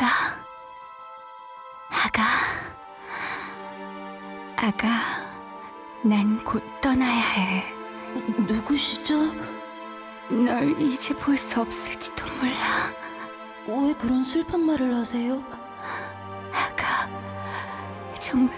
아가, 아가, 아가, 난 곧 떠나야 해. 누구시죠? 널 이제 볼 수 없을지도 몰라. 왜 그런 슬픈 말을 하세요? 아가, 정말,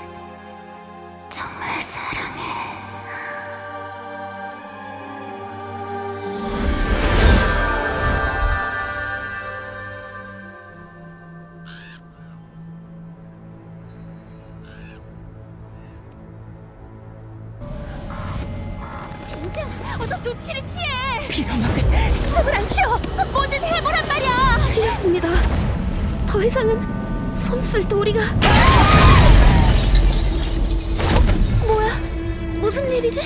진짜 어서 조치를 취해. 비람하게 숨을 안 쉬어. 뭐든 해보란 말이야. 틀렸습니다. 더 이상은 손쓸 도리가 뭐야? 무슨 일이지?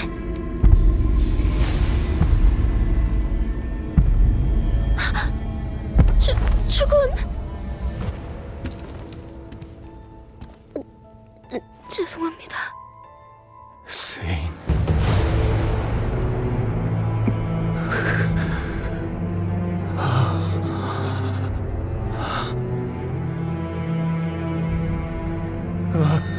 어, 죄송합니다. 안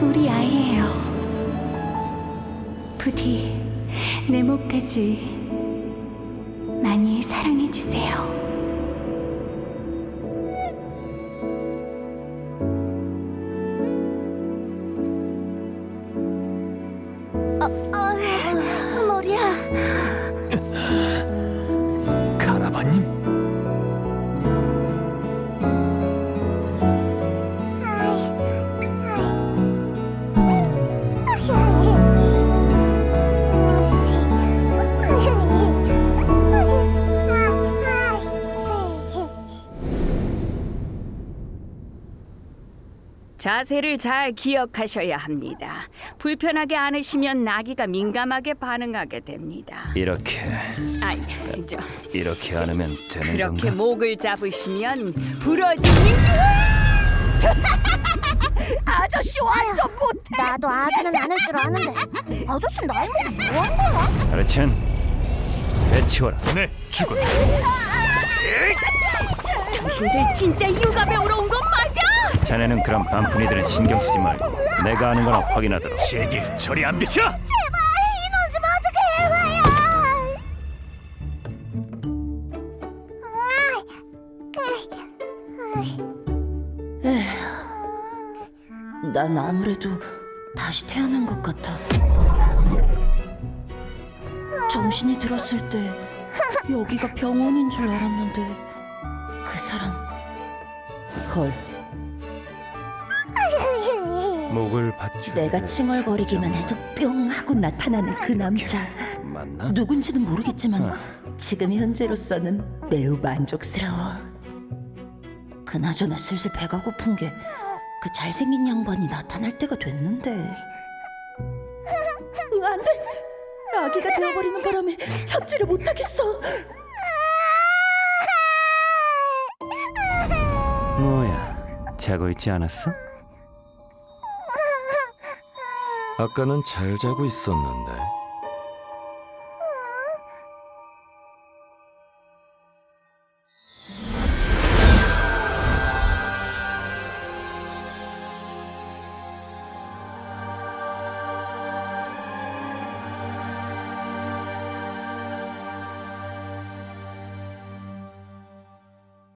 우리 아이예요. 부디 내 목까지 많이 사랑해 주세요. 머리야. 자세를 잘 기억하셔야 합니다. 불편하게 않으시면 나기가 민감하게 반응하게 됩니다. 이렇게 아이, 저 이렇게 안으면 되는 그렇게 건가? 목을 잡으시면 부러지는 아저씨 완전 못해. 나도 아기는 안할줄 아는데. 아저씨 나이 먹고 뭐한 거야? 아르첸 배치워라 네 죽었다 당신들 진짜 육아 배우러 온건 맞아? 자네는 그런 반푼이들은 신경 쓰지 말고 내가 아는 거나 확인하도록 제기 저리 안 비켜! 인원 좀 어떻게 해봐요. 난 아무래도 다시 태어난 것 같아. 정신이 들었을 때 여기가 병원인 줄 알았는데 그 사람 헐 목을 받쳐 내가 칭얼거리기만 해도 뿅 하고 나타나는 그 남자 맞나? 누군지는 모르겠지만 어. 지금 현재로서는 매우 만족스러워. 그나저나 슬슬 배가 고픈 게 그 잘생긴 양반이 나타날 때가 됐는데. 으, 안 돼! 아기가 되어버리는 바람에 참지를 못하겠어. 뭐야 자고 있지 않았어? 아까는 잘 자고 있었는데